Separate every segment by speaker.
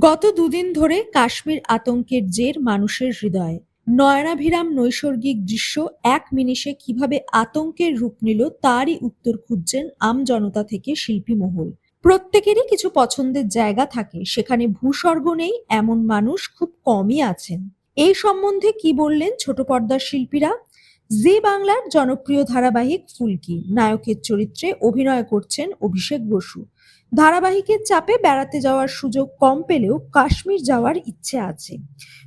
Speaker 1: গত দুদিন ধরে কাশ্মীর আতঙ্কের জের মানুষের হৃদয়ে। নয়নাভিরাম নৈসর্গিক দৃশ্য এক মিনিষে কীভাবে আতঙ্কের রূপ নিল তারই উত্তর খুঁজছেন আমজনতা থেকে শিল্পী মহল। প্রত্যেকেরই কিছু পছন্দের জায়গা থাকে, সেখানে ভূস্বর্গ নেই, এমন মানুষ খুব কমই আছেন। এই সম্বন্ধে কি বললেন ছোট পর্দার শিল্পীরা? জি বাংলার জনপ্রিয় ধারাবাহিক ফুলকি, নায়কের চরিত্রে অভিনয় করছেন অভিষেক বসু। ধারাবাহিকের চাপে বেড়াতে যাওয়ার সুযোগ কম পেলেও কাশ্মীর যাওয়ার ইচ্ছে আছে।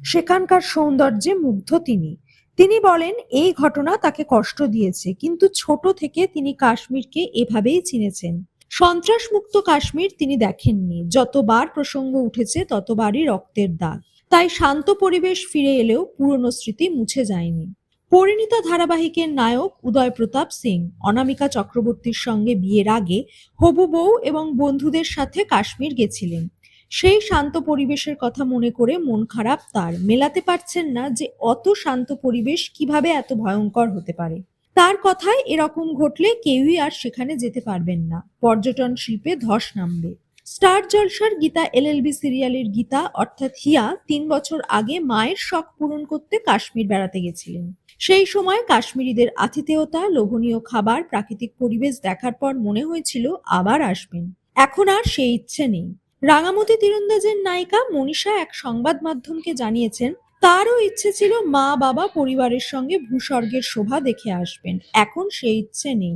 Speaker 1: সেখানকার সৌন্দর্যে মুগ্ধ তিনি। তিনি বলেন, এই ঘটনা তাকে কষ্ট দিয়েছে, কিন্তু ছোট থেকে তিনি কাশ্মীরকে এভাবেই চিনেছেন। সন্ত্রাসমুক্ত কাশ্মীর তিনি দেখেননি। যতবার প্রসঙ্গ উঠেছে, ততবারই রক্তের দাগ। তাই শান্ত পরিবেশ ফিরে এলেও পুরনো স্মৃতি মুছে যায়নি। পরিণীতা ধারাবাহিকের নায়ক উদয় প্রতাপ সিং, অনামিকা চক্রবর্তীর সঙ্গে বিয়ের আগে হবু বউ এবং বন্ধুদের সাথে কাশ্মীর গেছিলেন। সেই শান্ত পরিবেশের কথা মনে করে মন খারাপ তার। মেলাতে পারছেন না যে অত শান্ত পরিবেশ কীভাবে এত ভয়ঙ্কর হতে পারে। তার কথায় এরকম ঘটলে কেউই আর সেখানে যেতে পারবেন না। পর্যটন শিল্পে ধস নামবে। স্টার জলসার গীতা এলএলবি সিরিয়ালের গীতা, অর্থাৎ হিয়া, তিন বছর আগে মায়ের শখ পূরণ করতে কাশ্মীর বেড়াতে গেছিলেন। সেই সময় কাশ্মীরিদের আতিথেয়তা, লোভনীয় খাবার, প্রাকৃতিক পরিবেশ দেখার পর মনে হয়েছিল আবার আসবেন। এখন আর সেই ইচ্ছে নেই। রাঙামতি তীরন্দাজের নায়িকা মনীষা এক সংবাদ মাধ্যমকে জানিয়েছেন, তারও ইচ্ছে ছিল মা, বাবা, পরিবারের সঙ্গে ভূস্বর্গের শোভা দেখে আসবেন। এখন সেই ইচ্ছে নেই।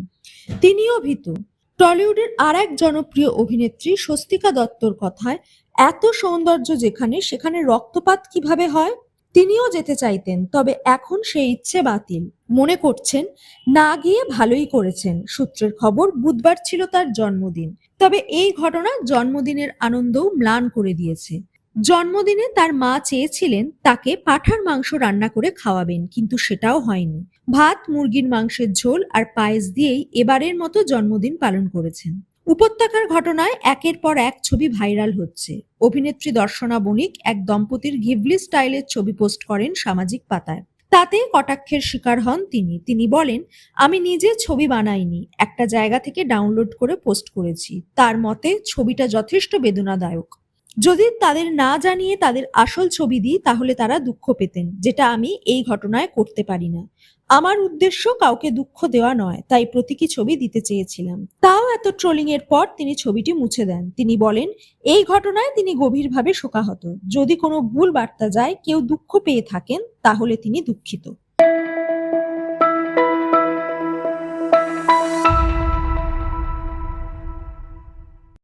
Speaker 1: তিনিও ভীতু। টলিউডের আর এক জনপ্রিয় অভিনেত্রী স্বস্তিকা দত্তর কথায়, এত সৌন্দর্য যেখানে, সেখানে রক্তপাত কীভাবে হয়? তিনিও যেতে চাইতেন, তবে এখন সেই ইচ্ছে বাতিল। মনে করছেন, না গিয়ে ভালোই করেছেন। সূত্রের খবর, বুধবার ছিল তার জন্মদিন। তবে এই ঘটনা জন্মদিনের আনন্দও ম্লান করে দিয়েছে। জন্মদিনে তার মা চেয়েছিলেন তাকে পাঠার মাংস রান্না করে খাওয়াবেন, কিন্তু সেটাও হয়নি। ভাত, মুরগির মাংসের ঝোল আর পায়েস দিয়েই এবারের মতো জন্মদিন পালন করেছেন। উপত্যকার ঘটনায় একের পর এক ছবি ভাইরাল হচ্ছে। অভিনেত্রী দর্শনা বণিক এক দম্পতির ঘিবলি স্টাইলের ছবি পোস্ট করেন সামাজিক পাতায়। তাতে কটাক্ষের শিকার হন তিনি। তিনি বলেন, আমি নিজে ছবি বানাইনি, একটা জায়গা থেকে ডাউনলোড করে পোস্ট করেছি। তার মতে, ছবিটা যথেষ্ট বেদনাদায়ক। যদি তাদের না জানিয়ে তাদের আসল ছবি দিই, তাহলে তারা দুঃখ পেতেন, যেটা আমি এই ঘটনায় করতে পারি না। আমার উদ্দেশ্য কাউকে দুঃখ দেওয়া নয়, তাই প্রতীকী ছবি দিতে চেয়েছিলাম। তাও এত ট্রোলিং এর পর তিনি ছবিটি মুছে দেন। তিনি বলেন, এই ঘটনায় তিনি গভীরভাবে শোকাহত। যদি কোনো ভুল বার্তা যায়, কেউ দুঃখ পেয়ে থাকেন, তাহলে তিনি দুঃখিত।